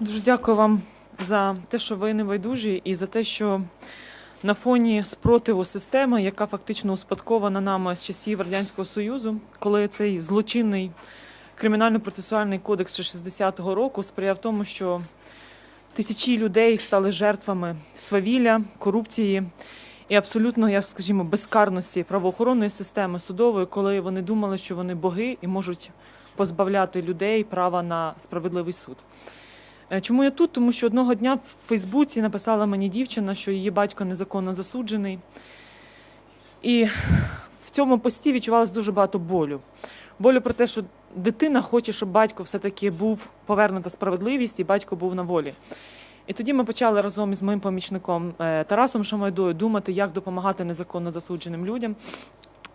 Дуже дякую вам за те, що ви не байдужі, і за те, що на фоні спротиву системи, яка фактично успадкована нами з часів Радянського Союзу, коли цей злочинний кримінально-процесуальний кодекс ще 60-го року сприяв тому, що тисячі людей стали жертвами свавілля, корупції і абсолютно, я скажімо, безкарності правоохоронної системи судової, коли вони думали, що вони боги і можуть позбавляти людей права на справедливий суд. Е, Чому я тут? Тому що одного дня в Фейсбуці написала мені дівчина, що її батько незаконно засуджений. І в цьому пості відчувалось дуже багато болю. Болю про те, що дитина хоче, щоб батько все-таки був повернута справедливість і батько був на волі. І тоді ми почали разом із моїм помічником е, Тарасом Шамайдою думати, як допомагати незаконно засудженим людям.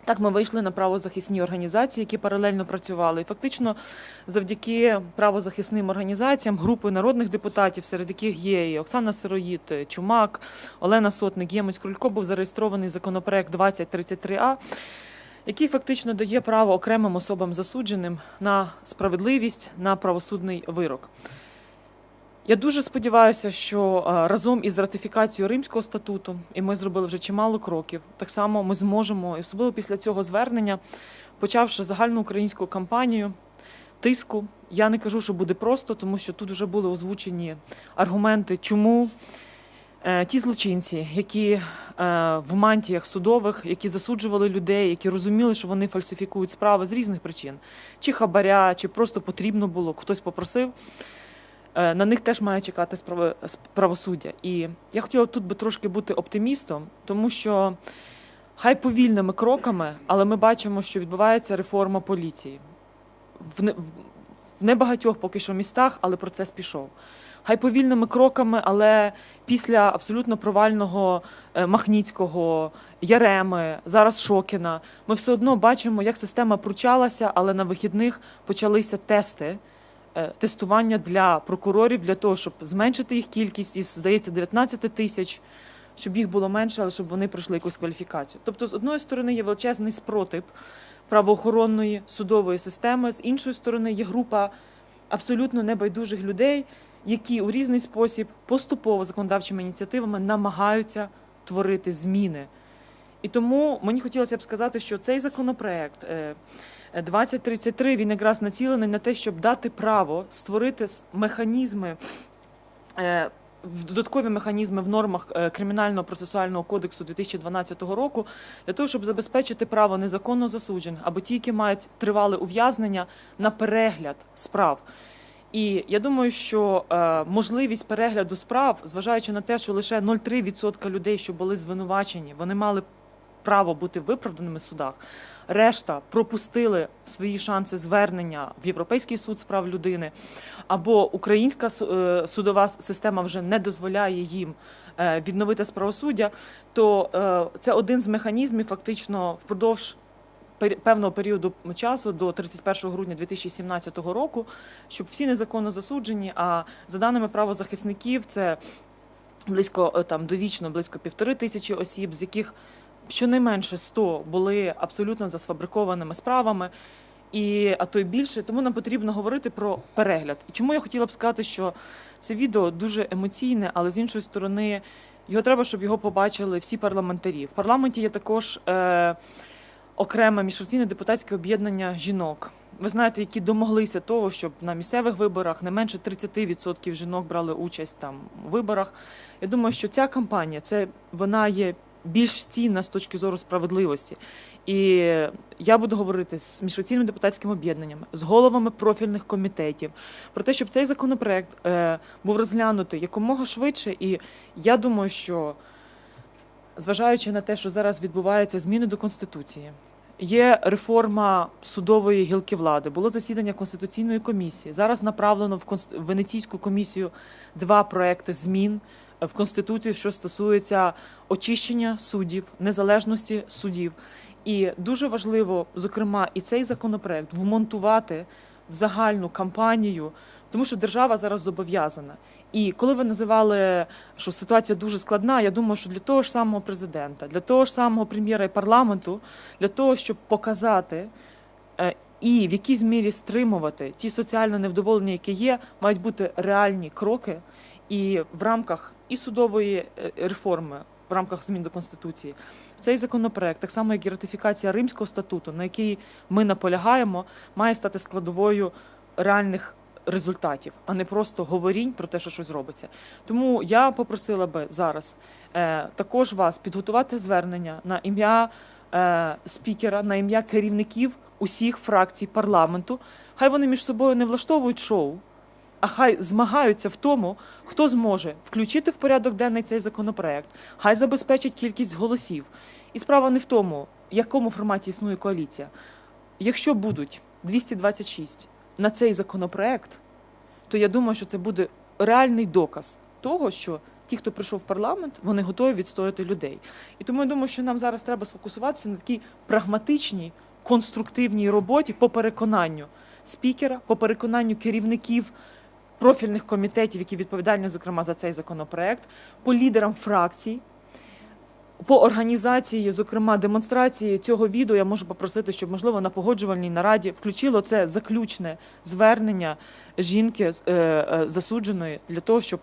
Так ми вийшли на правозахисні організації, які паралельно працювали. І фактично, завдяки правозахисним організаціям, групою народних депутатів, серед яких є і Оксана Сироїд, Чумак, Олена Сотник, Ємець Крулько, був зареєстрований законопроект 2033А, який фактично дає право окремим особам засудженим на справедливість, на правосудний вирок. Я дуже сподіваюся, що е, разом із ратифікацією Римського статуту, і ми зробили вже чимало кроків, так само ми зможемо, і особливо після цього звернення, почавши загальну українську кампанію тиску. Я не кажу, що буде просто, тому що тут вже були озвучені аргументи, чому е, ті злочинці, які е, в мантіях судових, які засуджували людей, які розуміли, що вони фальсифікують справи з різних причин, чи хабаря, чи просто потрібно було, хтось попросив. Е, на них теж має чекати правосуддя. І я хотіла тут би трошки бути оптимістом, тому що хай повільними кроками, але ми бачимо, що відбувається реформа поліції. В не- в небагатьох поки що містах, але процес пішов. Хай повільними кроками, але після абсолютно провального е, Махніцького, Яреми, зараз Шокіна, ми все одно бачимо, як система пручалася, але на вихідних почалися тести тестування для прокурорів для того, щоб зменшити їх кількість із, здається, 19 тисяч, щоб їх було менше, але щоб вони пройшли якусь кваліфікацію. Тобто, з одної сторони, є величезний спротив правоохоронної судової системи, з іншої сторони, є група абсолютно небайдужих людей, які у різний спосіб поступово законодавчими ініціативами намагаються творити зміни. І тому мені хотілося б сказати, що цей законопроект. е, 2033 він якраз націлений на те, щоб дати право створити механізми. е, Додаткові механізми в нормах е, кримінального процесуального кодексу 2012 року для того, щоб забезпечити право незаконно засуджених або ті, які мають тривале ув'язнення на перегляд справ. І я думаю, що е, можливість перегляду справ, зважаючи на те, що лише 0,3% людей, що були звинувачені, вони мали право бути виправданими в судах. Решта пропустили свої шанси звернення в Європейський суд з прав людини, або українська е, судова система вже не дозволяє їм е, відновити правосуддя, то е, це один з механізмів фактично впродовж певного періоду часу до 31 грудня 2017 року, щоб всі незаконно засуджені. А за даними правозахисників, це близько там довічно близько півтори тисячі осіб, з яких щонайменше 100 були абсолютно засфабрикованими справами. І а то й більше, тому нам потрібно говорити про перегляд. І чому я хотіла б сказати, що це відео дуже емоційне, але з іншої сторони, його треба, щоб його побачили всі парламентарі. В парламенті є також е, окреме міжфракційне депутатське об'єднання жінок. Ви знаєте, які домоглися того, щоб на місцевих виборах не менше 30% жінок брали участь там у виборах. Я думаю, що ця кампанія це вона є більш цінна з точки зору справедливості. І я буду говорити з міжфракційними депутатськими об'єднаннями, з головами профільних комітетів про те, щоб цей законопроект е, був розглянутий якомога швидше. І я думаю, що зважаючи на те, що зараз відбуваються зміни до конституції. Є реформа судової гілки влади, було засідання конституційної комісії. Зараз направлено в Венеційську комісію два проекти змін в конституцію, що стосується очищення суддів, незалежності суддів. І дуже важливо, зокрема, і цей законопроект вмонтувати в загальну кампанію, тому що держава зараз зобов'язана. І коли ви називали, що ситуація дуже складна, я думаю, що для того ж самого президента, для того ж самого прем'єра і парламенту, для того, щоб показати е, і в якійсь мірі стримувати ті соціально невдоволення, які є, мають бути реальні кроки, і в рамках і судової е, реформи, в рамках змін до конституції, цей законопроект, так само як і ратифікація Римського статуту, на який ми наполягаємо, має стати складовою реальних результатів, а не просто говорінь про те, що щось робиться. Тому я попросила би зараз е, також вас підготувати звернення на ім'я е, спікера, на ім'я керівників усіх фракцій парламенту. Хай вони між собою не влаштовують шоу, а хай змагаються в тому, хто зможе включити в порядок денний цей законопроект, хай забезпечить кількість голосів. І справа не в тому, в якому форматі існує коаліція. Якщо будуть 226 на цей законопроект, то я думаю, що це буде реальний доказ того, що ті, хто прийшов в парламент, вони готові відстояти людей. І тому я думаю, що нам зараз треба сфокусуватися на такій прагматичній, конструктивній роботі по переконанню спікера, по переконанню керівників профільних комітетів, які відповідальні, зокрема, за цей законопроект, по лідерам фракцій. По організації, зокрема, демонстрації цього відео, я можу попросити, щоб можливо на погоджувальній нараді включило це заключне звернення жінки е, е, засудженої для того, щоб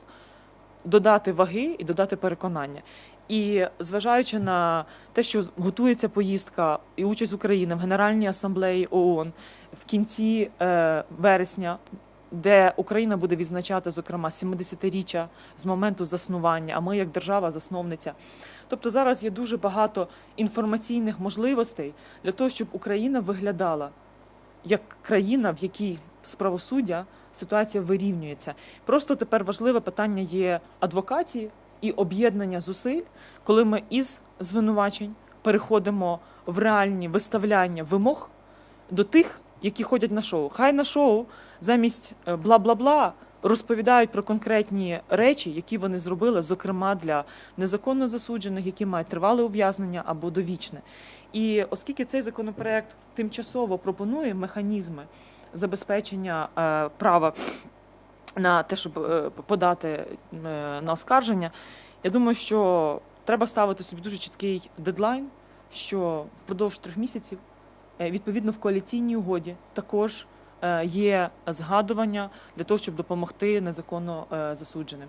додати ваги і додати переконання. І зважаючи на те, що готується поїздка і участь України в Генеральній асамблеї ООН в кінці е, вересня, де Україна буде відзначати, зокрема, 70-річчя з моменту заснування, а ми як держава-засновниця. Тобто зараз є дуже багато інформаційних можливостей для того, щоб Україна виглядала як країна, в якій з правосуддя ситуація вирівнюється. Просто тепер важливе питання є адвокації і об'єднання зусиль, коли ми із звинувачень переходимо в реальні виставляння вимог до тих, які ходять на шоу. Хай на шоу замість е, бла-бла-бла розповідають про конкретні речі, які вони зробили, зокрема для незаконно засуджених, які мають тривале ув'язнення або довічне. І оскільки цей законопроект тимчасово пропонує механізми забезпечення е, права на те, щоб е, подати е, на оскарження, я думаю, що треба ставити собі дуже чіткий дедлайн, що впродовж трьох місяців, відповідно в коаліційній угоді, також е, є згадування для того, щоб допомогти незаконно е, засудженим.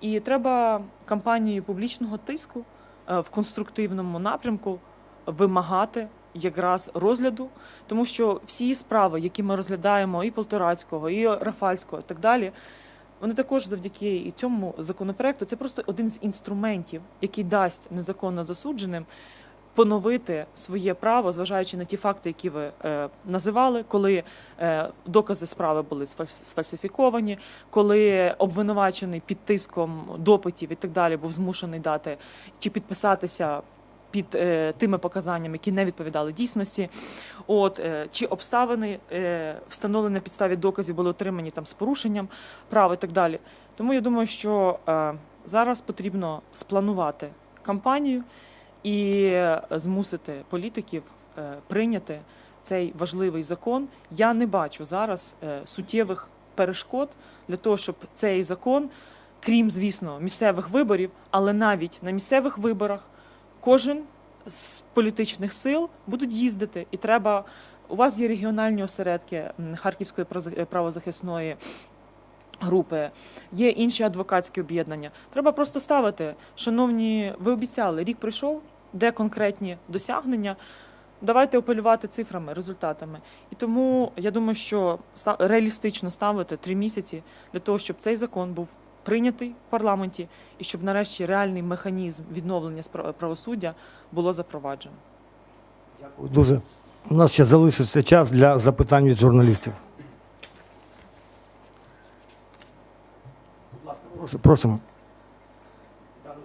І треба кампанією публічного тиску е, в конструктивному напрямку вимагати якраз розгляду, тому що всі справи, які ми розглядаємо, і Полторацького, і Рафальського, і так далі, вони також завдяки і цьому законопроекту це просто один з інструментів, який дасть незаконно засудженим поновити своє право, зважаючи на ті факти, які ви е, називали, коли е, докази справи були сфальс- сфальсифіковані, коли обвинувачений під тиском допитів і так далі був змушений дати чи підписатися під е, тими показаннями, які не відповідали дійсності. От е, чи обставини е, встановлені на підставі доказів були отримані там з порушенням прав і так далі. Тому я думаю, що е, зараз потрібно спланувати кампанію і е, змусити політиків е, прийняти цей важливий закон. Я не бачу зараз е, суттєвих перешкод для того, щоб цей закон, крім звісно, місцевих виборів, але навіть на місцевих виборах кожен з політичних сил будуть їздити, і треба. У вас є регіональні осередки Харківської правозахисної групи, є інші адвокатські об'єднання. Треба просто ставити, шановні, ви обіцяли, рік пройшов, де конкретні досягнення. Давайте апелювати цифрами, результатами. І тому я думаю, що реалістично ставити три місяці для того, щоб цей закон був прийнятий в парламенті і щоб нарешті реальний механізм відновлення правосуддя було запроваджено. Дякую Дуже. У нас ще залишиться час для запитань від журналістів. Просимо.